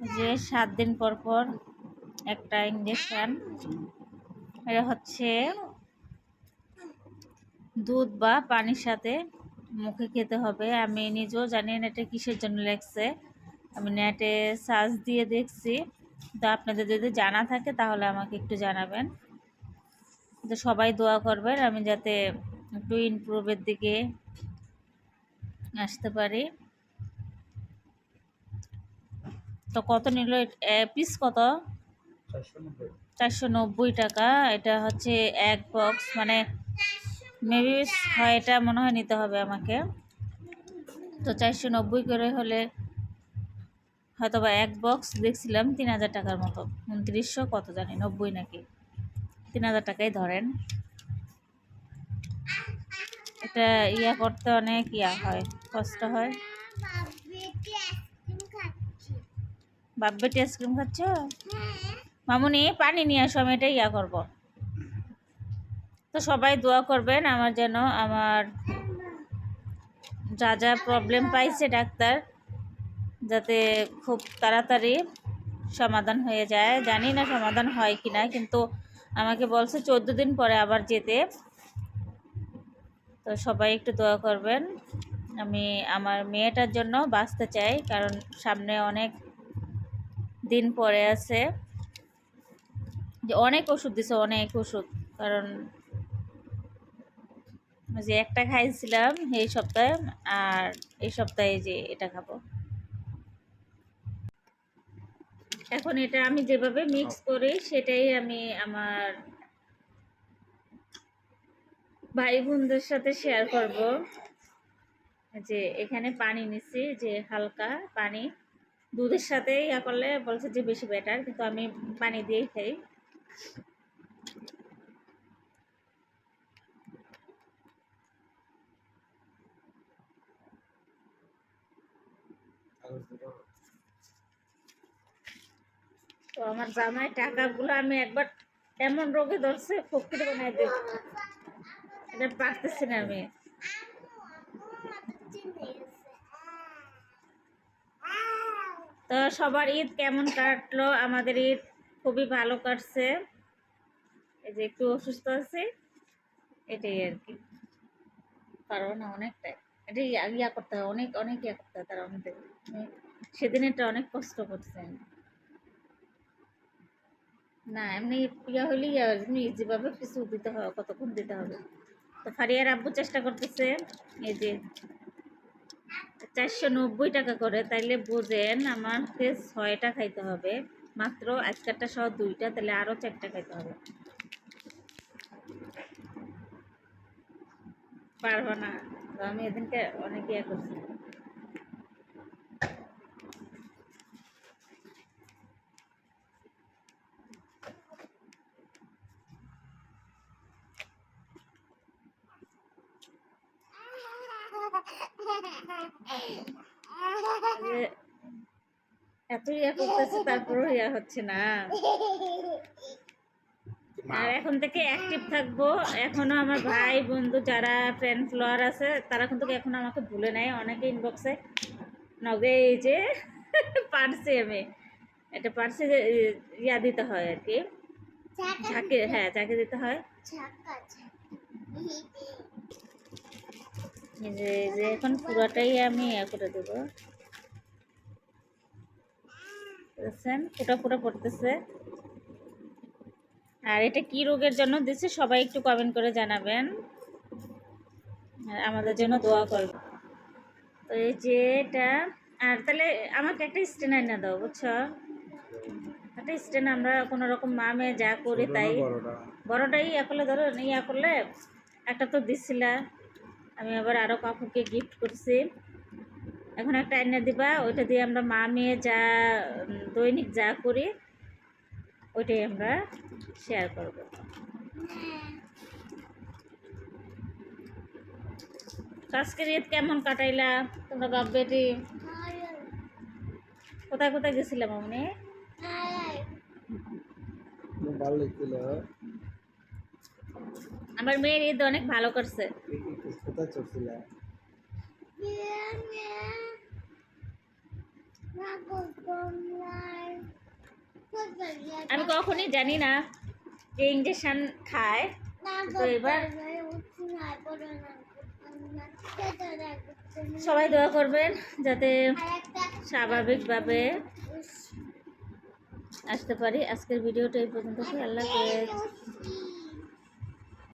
যে সাত দিন পর পর একটা ইঞ্জেকশন এটা হচ্ছে দুধ বা পানির সাথে মুখে খেতে হবে। আমি নিজেও জানি না এটা কিসের জন্য লেগছে। আমি নেটে সার্চ দিয়ে দেখছি। তো আপনাদের যদি জানা থাকে তাহলে আমাকে একটু জানাবেন। তো সবাই দোয়া করবেন আমি যাতে একটু ইমপ্রুভের দিকে আসতে পারি। তো কত নিল? পিস কত? চারশো নব্বই। টাকা। এটা হচ্ছে এক বক্স মানে মেবি হয় এটা মনে হয় নিতে হবে আমাকে। তো চারশো নব্বই করে হলে হয়তো বা এক বক্স দেখছিলাম তিন হাজার টাকার মতো। উনত্রিশশো কত জানি, নব্বই নাকি। তিন হাজার টাকাই ধরেন। এটা ইয়া করতে অনেক ইয়া হয়, কষ্ট হয়। বাপ বেটি আইসক্রিম খাচ্ছ? মামুনি, পানি নিয়ে আসো, আমি এটা ইয়া করব। তো সবাই দোয়া করবেন, আমার যেন আমার যা যা প্রবলেম পাইছে ডাক্তার, যাতে খুব তাড়াতাড়ি সমাধান হয়ে যায়। জানি না সমাধান হয় কি না কিন্তু আমাকে বলছে চোদ্দ দিন পরে আবার যেতে। তো সবাই একটু দোয়া করবেন। আমি, আমার মেয়েটার জন্য বাঁচতে চাই, কারণ সামনে অনেক দিন পরে আছে। যে অনেক ওষুধ দিছে, অনেক ওষুধ। কারণ যে একটা খাইছিলাম এই সপ্তাহে, আর এই সপ্তাহে যে এটা খাব। এখন এটা আমি যেভাবে মিক্স করি, সেটাই আমি আমার ভাই বোনদের সাথে শেয়ার করব। যে এখানে পানি নিছি, যে হালকা পানি। দুধের সাথে ইয়া করলে বলছে যে বেশি বেটার কিন্তু আমি পানি দিয়েই খাই। তো আমার জামাই টাকাগুলো আমি একবার এমন রোগে ধরছে, ফকির বানাই দেব এটা পারতেছি না আমি। তো সবার ঈদ কেমন কাটলো? আমাদের ঈদ খুবই ভালো কাটছে। এই যে একটু অসুস্থ আছে। এটাই আর কি। কারণ অনেকটাই। এটা ইয়া ইয়া করতে হয়, অনেক অনেক ইয়া করতে হয় তারা আমাদের। সেদিন এটা অনেক কষ্ট করছেন না, এমনি ইয়া হলেই এমনি যেভাবে কিছু দিতে হবে কতক্ষণ দিতে হবে। তো ফারিয়ার আব্বু চেষ্টা করতেছে, এই যে চারশো নব্বই টাকা করে। তাইলে বোঝেন আমাকে ছয়টা খাইতে হবে। মাত্র আজকারটা সহ দুইটা তাহলে আরও চারটা খাইতে হবে। পারব না। আমি এদিনকে অনেকে ইয়ে করছি যে এত ইয়া করতেছে তারপরও ইয়া হচ্ছে না। আর এখন থেকে অ্যাক্টিভ থাকব। এখনও আমার ভাই বন্ধু যারা ফ্রেন্ড ফলোয়ার আছে তারা কিন্তু এখনও আমাকে ভুলে নেয় অনেকে ইনবক্সে নগে এই যে পারছি আমি। এটা পারছি যে ইয়া দিতে হয় আর কি। ঝাঁকে হ্যাঁ। ঝাঁকে দিতে হয়। যে যে এখন পুরোটাই আমি ইয়া করে দেবো। বুঝছেন ফুটা ফুটা পড়তেছে। আর এটা কি রোগের জন্য দিচ্ছে সবাই একটু কমেন্ট করে জানাবেন। আর আমাদের জন্য দোয়া করবেন। তো এই যে এটা আর তাহলে আমাকে একটা স্টেন না দাও বুঝছ? একটা স্টেন আমরা কোনো রকম মা মেয়ে যা করি তাই। বড়টাই ইয়া করলে ধরো ইয়া করলে একটা তো দিছিলা। আমি আবার আরও কাকুকে গিফট করছি। এখন একটা এনে দিবা, ওইটা দিয়ে আমরা মা, মেয়ে যা দৈনিক যা করি, ওইটাই আমরা শেয়ার করব। আজকের ঈদ কেমন কাটাইলা? তোমরা বাপ বেটি কোথায় কোথায় গেছিলাম আপনি ভালো আমার মেয়ের ঈদ অনেক ভালো করছে. আমি কখনই জানি না যে ইঞ্জেকশন খায়। এবার সবাই দোয়া করবেন যাতে স্বাভাবিকভাবে আসতে পারি। আজকের ভিডিওটা এই পর্যন্ত আল্লাহ হাফেজ।